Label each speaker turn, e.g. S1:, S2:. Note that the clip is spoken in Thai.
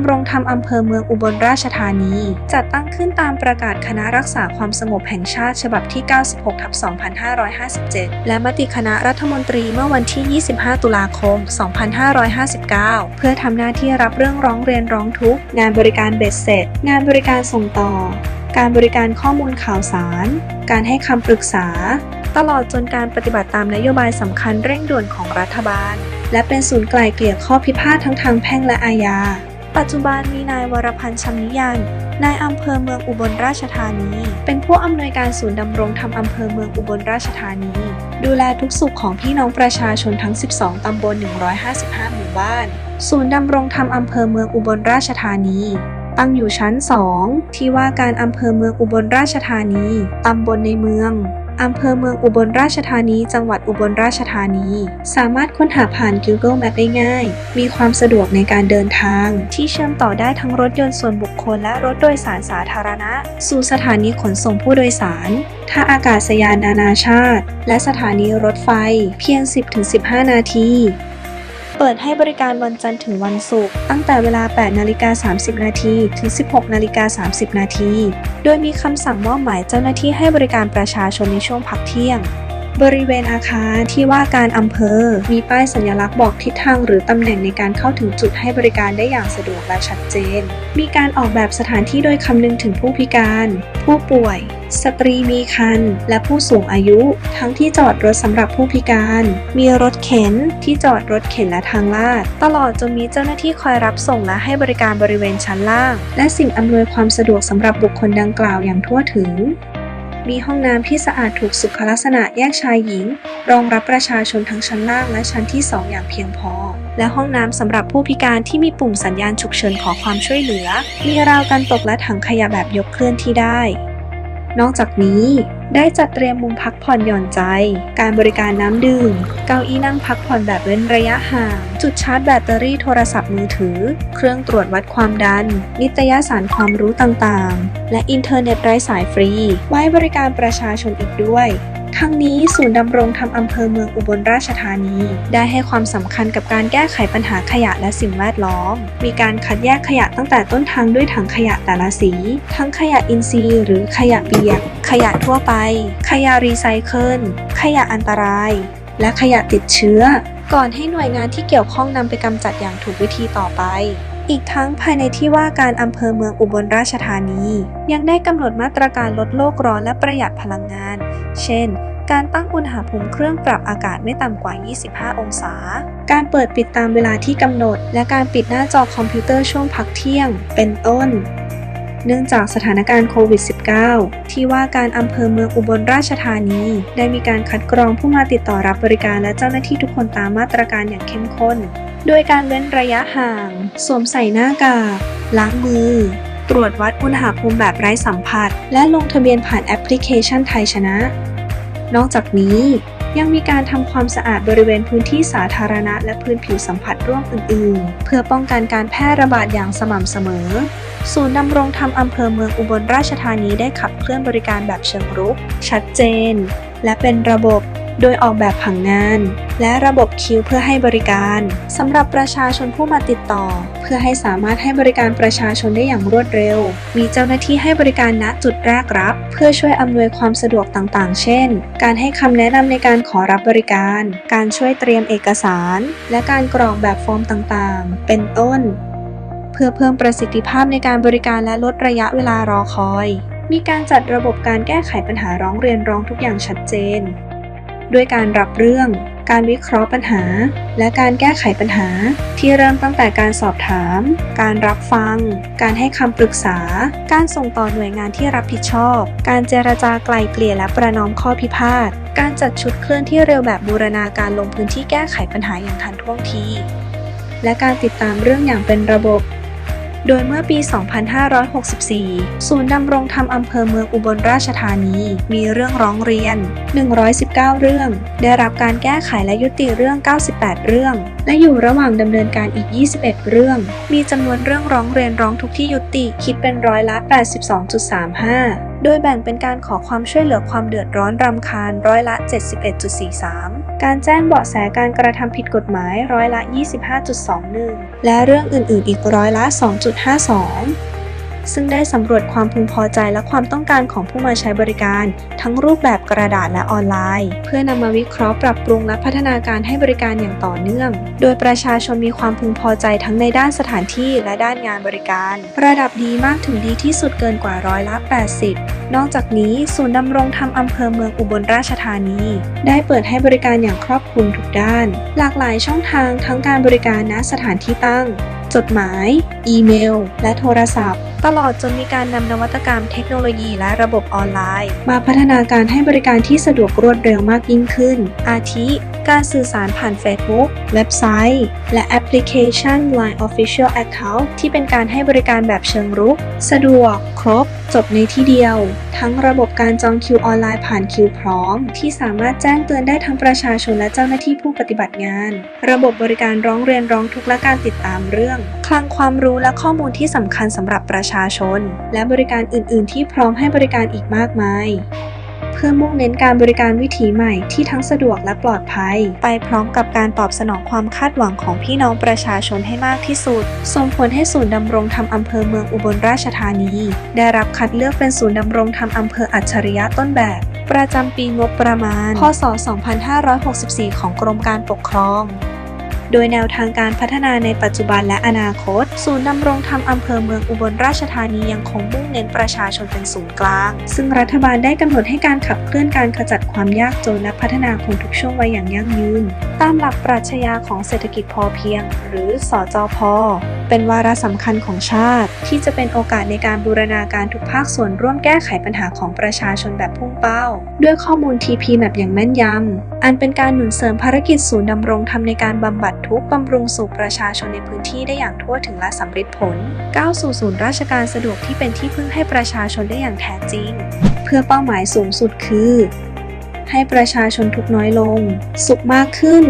S1: ำรงธรรมอำเภอเมืองอุบลราชธานี จัดตั้งขึ้นตามประกาศคณะรักษาความสงบแห่งชาติฉบับที่ 96ทับ2557 และมติคณะรัฐมนตรีเมื่อวันที่ 25 ตุลาคม 2559 เพื่อทำหน้าที่รับเรื่องร้องเรียนร้องทุกข์ งานบริการเบ็ดเสร็จ งานบริการส่งต่อ การบริการข้อมูลข่าวสาร การให้คำปรึกษา ตลอดจนการปฏิบัติตามนโยบายสำคัญเร่งด่วนของรัฐบาลและเป็นศูนย์ไกล่เกลี่ยข้อพิพาททั้งทางแพ่งและอาญา ปัจจุบันมีนายวรพันธ์ชำนิยัน นายอำเภอเมืองอุบลราชธานี เป็นผู้อำนวยการศูนย์ดำรงธรรมอำเภอเมืองอุบลราชธานี ดูแลทุกสุขของพี่น้องประชาชนทั้ง 12 ตำบล 155 หมู่บ้าน ศูนย์ดำรงธรรมอำเภอเมืองอุบลราชธานี ตั้งอยู่ชั้น 2 ที่ว่าการอำเภอเมืองอุบลราชธานี ตำบลในเมือง อำเภอเมืองอุบลราชธานี จังหวัดอุบลราชธานี สามารถค้นหาผ่าน Google Map ได้ง่าย มีความสะดวกในการเดินทาง ที่เชื่อมต่อได้ทั้งรถยนต์ส่วนบุคคลและรถโดยสารสาธารณะ สู่สถานีขนส่งผู้โดยสารท่าอากาศยานนานาชาติ และสถานีรถไฟ เพียง 10-15 นาที เปิดให้บริการวันจันทร์ถึงวันศุกร์ตั้งแต่เวลา 8 นาฬิกา 30 นาทีถึง 16 นาฬิกา 30 นาที โดยมีคำสั่งมอบหมายเจ้าหน้าที่ให้บริการประชาชนในช่วงพักเที่ยง บริเวณอาคารที่ว่าการอำเภอ มีป้ายสัญลักษณ์บอกทิศทางหรือตำแหน่งในการเข้าถึงจุดให้บริการได้อย่างสะดวกและชัดเจน มีการออกแบบสถานที่โดยคำนึงถึงผู้พิการ ผู้ป่วย สตรีมีครรภ์และผู้สูงอายุ ทั้งที่จอดรถสำหรับผู้พิการ มีรถเข็นที่จอดรถเข็นและทางลาด ตลอดจนมีเจ้าหน้าที่คอยรับส่งและให้บริการบริเวณชั้นล่าง และสิ่งอำนวยความสะดวกสำหรับบุคคลดังกล่าวอย่างทั่วถึง มีห้องน้ำที่สะอาดถูกสุขลักษณะแยกชายหญิง รองรับประชาชนทั้งชั้นล่างและชั้นที่ 2 อย่างเพียงพอ และห้องน้ำสำหรับผู้พิการที่มีปุ่มสัญญาณฉุกเฉินขอความช่วยเหลือ มีราวกันตกและถังขยะแบบยกเคลื่อนที่ได้ นอกจากนี้ ได้จัดเตรียมมุมพักผ่อนหย่อนใจ การบริการน้ำดื่ม เก้าอี้นั่งพักผ่อนแบบเว้นระยะห่าง จุดชาร์จแบตเตอรี่โทรศัพท์มือถือ เครื่องตรวจวัดความดัน นิตยสารความรู้ต่างๆ และอินเทอร์เน็ตไร้สายฟรี ไว้บริการประชาชนอีกด้วยทั้งนี้ศูนย์ดำรงธรรมอำเภอเมืองอุบลราชธานี ได้ให้ความสำคัญกับการแก้ไขปัญหาขยะและสิ่งแวดล้อม มีการคัดแยกขยะตั้งแต่ต้นทางด้วยถังขยะแต่ละสี ทั้งขยะอินทรีย์หรือขยะเปียก ขยะทั่วไปขยะรีไซเคิล ขยะอันตราย และขยะติดเชื้อ ก่อนให้หน่วยงานที่เกี่ยวข้องนำไปกำจัดอย่างถูกวิธีต่อไป อีกทั้งภายในที่ว่าการอำเภอเมืองอุบลราชธานี ยังได้กำหนดมาตรการลดโลกร้อนและประหยัดพลังงาน เช่นการตั้งอุณหภูมิเครื่องปรับอากาศไม่ต่ำกว่า 25 องศา การเปิดปิดตามเวลาที่กำหนด และการปิดหน้าจอคอมพิวเตอร์ช่วงพักเที่ยง เป็นต้น เนื่องจากสถานการณ์โควิด -19 ที่ว่าการอำเภอเมืองอุบลราชธานี ได้มีการคัดกรองผู้มาติดต่อรับบริการและเจ้าหน้าที่ทุกคนตามมาตรการอย่างเข้มข้น โดยการเว้นระยะห่าง สวมใส่หน้ากาก ล้างมือ ตรวจวัดอุณหภูมิแบบไร้สัมผัส และลงทะเบียนผ่านแอปพลิเคชันไทยชนะ นอกจากนี้ยังมีการทำความสะอาดบริเวณพื้นที่สาธารณะและพื้นผิวสัมผัสร่วมอื่น ๆ เพื่อป้องกันการแพร่ระบาดอย่างสม่ำเสมอ ศูนย์ดำรงธรรมอำเภอเมืองอุบลราชธานีได้ขับเคลื่อนบริการแบบเชิงรุก ชัดเจน และเป็นระบบโดยออกแบบผังงาน และระบบคิวเพื่อให้บริการสำหรับประชาชนผู้มาติดต่อ เพื่อให้สามารถให้บริการประชาชนได้อย่างรวดเร็ว มีเจ้าหน้าที่ให้บริการณจุดแรกรับ เพื่อช่วยอำนวยความสะดวกต่างๆ เช่น การให้คำแนะนำในการขอรับบริการ การช่วยเตรียมเอกสาร และการกรอกแบบฟอร์มต่างๆ เป็นต้น เพื่อเพิ่มประสิทธิภาพในการบริการและลดระยะเวลารอคอย มีการจัดระบบการแก้ไขปัญหาร้องเรียนร้องทุกอย่างชัดเจน ด้วยการรับเรื่อง การวิเคราะห์ปัญหา และการแก้ไขปัญหา ที่เริ่มตั้งแต่การสอบถาม การรับฟัง การให้คำปรึกษา การส่งต่อหน่วยงานที่รับผิดชอบ การเจรจาไกล่เกลี่ยและประนอมข้อพิพาท การจัดชุดเคลื่อนที่เร็วแบบบูรณาการลงพื้นที่แก้ไขปัญหาอย่างทันท่วงทีและการติดตามเรื่องอย่างเป็นระบบ โดยเมื่อปี 2564 ศูนย์ดำรงธรรมอำเภอเมืองอุบลราชธานี มีเรื่องร้องเรียน 119 เรื่อง ได้รับการแก้ไขและยุติเรื่อง 98 เรื่อง และอยู่ระหว่างดำเนินการอีก 21 เรื่อง มีจำนวนเรื่องร้องเรียนร้องทุกข์ที่ยุติคิดเป็นร้อยละ 82.35 โดยแบ่งเป็นการขอความช่วยเหลือความเดือดร้อนรำคาญร้อยละ 71.43 การแจ้งเบาะแสการกระทำผิดกฎหมายร้อยละ 25.21 และเรื่องอื่นๆ อีกร้อยละ 2.52 ซึ่งได้สำรวจความพึงพอใจและความต้องการของผู้มาใช้บริการ ทั้งรูปแบบกระดาษและออนไลน์ เพื่อนำมาวิเคราะห์ปรับปรุงและพัฒนาการให้บริการอย่างต่อเนื่อง โดยประชาชนมีความพึงพอใจทั้งในด้านสถานที่และด้านงานบริการ ระดับดีมากถึงดีที่สุดเกินกว่าร้อยละ 80 นอกจากนี้ศูนย์ดำรงธรรมอำเภอเมืองอุบลราชธานี ได้เปิดให้บริการอย่างครอบคลุมทุกด้าน หลากหลายช่องทางทั้งการบริการณสถานที่ตั้ง จดหมาย อีเมล และโทรศัพท์ ตลอดจนมีการนำนวัตกรรมเทคโนโลยีและระบบออนไลน์ มาพัฒนาการให้บริการที่สะดวกรวดเร็วมากยิ่งขึ้น อาทิ การสื่อสารผ่าน Facebook เว็บไซต์ และแอปพลิเคชัน Line Official Account ที่เป็นการให้บริการแบบเชิงรุก สะดวก ครบ จบในที่เดียว ทั้งระบบการจองคิวออนไลน์ผ่านคิวพร้อม ที่สามารถแจ้งเตือนได้ทั้งประชาชนและเจ้าหน้าที่ผู้ปฏิบัติงาน ระบบบริการร้องเรียนร้องทุกข์และการติดตามเรื่องคลังความรู้และข้อมูลที่สำคัญสำหรับประชาชน และบริการอื่น ๆ ที่พร้อมให้บริการอีกมากมาย เพื่อมุ่งเน้นการบริการวิถีใหม่ที่ทั้งสะดวกและปลอดภัย ไปพร้อมกับการตอบสนองความคาดหวังของพี่น้องประชาชนให้มากที่สุด ส่งผลให้ศูนย์ดำรงธรรมอำเภอเมืองอุบลราชธานี ได้รับคัดเลือกเป็นศูนย์ดำรงธรรมอำเภออัจฉริยะต้นแบบประจำปีงบประมาณ พศ 2564 ของกรมการปกครอง โดยแนวทางการพัฒนาในปัจจุบันและอนาคต ศูนย์ดำรงธรรมอำเภอเมืองอุบลราชธานียังคงมุ่งเน้นประชาชนเป็นศูนย์กลาง ซึ่งรัฐบาลได้กำหนดให้การขับเคลื่อนการขจัดความยากจนและพัฒนาคนทุกช่วงวัยอย่างยั่งยืน ตามหลักปรัชญาของเศรษฐกิจพอเพียง หรือสอจอพอเป็นวาระสำคัญของชาติ ที่จะเป็นโอกาสในการบูรณาการทุกภาคส่วนร่วมแก้ไขปัญหาของประชาชนแบบพุ่งเป้า ด้วยข้อมูล TP Map อย่างแม่นยำอันเป็นการหนุนเสริมภารกิจศูนย์ดำรงธรรมในการบำบัดทุกข์บำรุงสุขประชาชนในพื้นที่ได้อย่างทั่วถึงและสำเร็จผล ก้าวสู่ศูนย์ราชการสะดวกที่เป็นที่พึ่งให้ประชาชนได้อย่างแท้จริง เพื่อเป้าหมายสูงสุดคือ ให้ประชาชนทุกน้อยลง สุขมากขึ้น